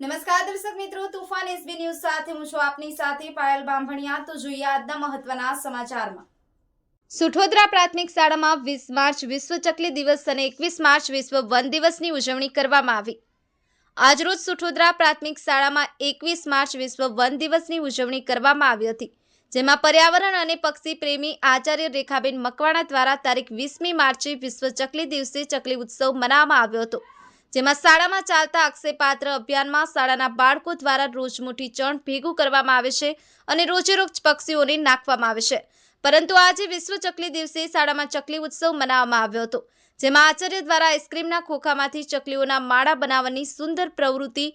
નમસ્કાર દર્શક મિત્રો, તુફાન એસબી ન્યૂઝ સાથે હું છું આપની સાથે પાયલ બાંભણિયા. તો જોઈએ આજના મહત્વના સમાચારમાં. સુઠોદરા પ્રાથમિક શાળામાં વીસ માર્ચ વિશ્વ ચકલી દિવસ અને એકવીસ માર્ચ વિશ્વ વન દિવસની ઉજવણી કરવામાં આવી. આજરોજ સુઠોદરા પ્રાથમિક શાળામાં એકવીસ માર્ચ વિશ્વ વન દિવસની ઉજવણી કરવામાં આવી હતી, જેમાં પર્યાવરણ અને પક્ષી પ્રેમી આચાર્ય રેખાબેન મકવાણા દ્વારા તારીખ વીસમી માર્ચે વિશ્વ ચકલી દિવસે ચકલી ઉત્સવ મનાવવામાં આવ્યો હતો. જેમાં શાળામાં ચાલતા આક્ષેપાત્ર અભિયાનમાં શાળાના બાળકો દ્વારા રોજ મુઠ્ઠી ચણ ભેગું કરવામાં આવે છે અને રોજેરોજ પક્ષીઓને નાખવામાં આવે છે. પરંતુ આજે વિશ્વ ચકલી દિવસે શાળામાં ચકલી ઉત્સવ મનાવવામાં આવ્યો હતો, જેમાં આચાર્ય દ્વારા આઈસ્ક્રીમના ખોખામાંથી ચકલીઓના માળા બનાવવાની સુંદર પ્રવૃત્તિ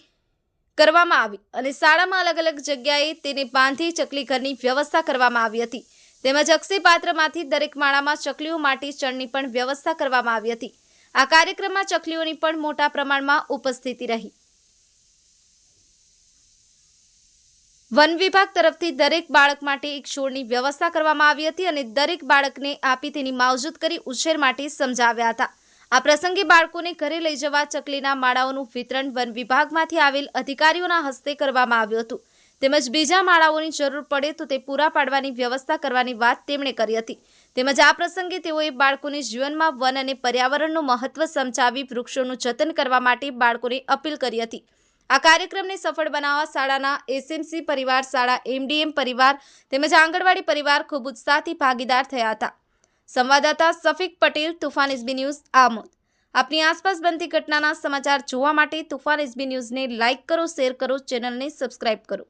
કરવામાં આવી અને શાળામાં અલગ અલગ જગ્યાએ તેને બાંધી ચકલી ઘરની વ્યવસ્થા કરવામાં આવી હતી. તેમજ અક્ષય પાત્રમાંથી દરેક માળામાં ચકલીઓ માટે ચણની પણ વ્યવસ્થા કરવામાં આવી હતી. આ કાર્યક્રમમાં ચકલીઓની પણ મોટા પ્રમાણમાં ઉપસ્થિતિ રહી. વન વિભાગ તરફથી દરેક બાળક માટે એક છોડની વ્યવસ્થા કરવામાં આવી હતી અને દરેક બાળકને આપી તેની માવજત કરી ઉછેર માટે સમજાવ્યા હતા. આ પ્રસંગે બાળકોને ઘરે લઈ જવા ચકલીના માળાઓનું વિતરણ વન વિભાગમાંથી આવેલ અધિકારીઓના હસ્તે કરવામાં આવ્યું હતું. તેમજ બીજા માળાઓની જરૂર પડે તો તે પૂરા પાડવાની વ્યવસ્થા કરવાની વાત તેમણે કરી હતી. તેમજ આ પ્રસંગે તેઓએ બાળકોને જીવનમાં વન અને પર્યાવરણનું મહત્વ સમજાવી વૃક્ષોનું જતન કરવા માટે બાળકોને અપીલ કરી હતી. આ કાર્યક્રમને સફળ બનાવવા શાળાના એસએમસી પરિવાર, શાળા એમડીએમ પરિવાર તેમજ આંગણવાડી પરિવાર ખૂબ ઉત્સાહથી ભાગીદાર થયા હતા. સંવાદદાતા સફીક પટેલ, તુફાન એસબી ન્યૂઝ આમોદ. આપની આસપાસ બનતી ઘટનાના સમાચાર જોવા માટે તુફાન એસબી ન્યૂઝને લાઇક કરો, શેર કરો, ચેનલને સબસ્ક્રાઇબ કરો.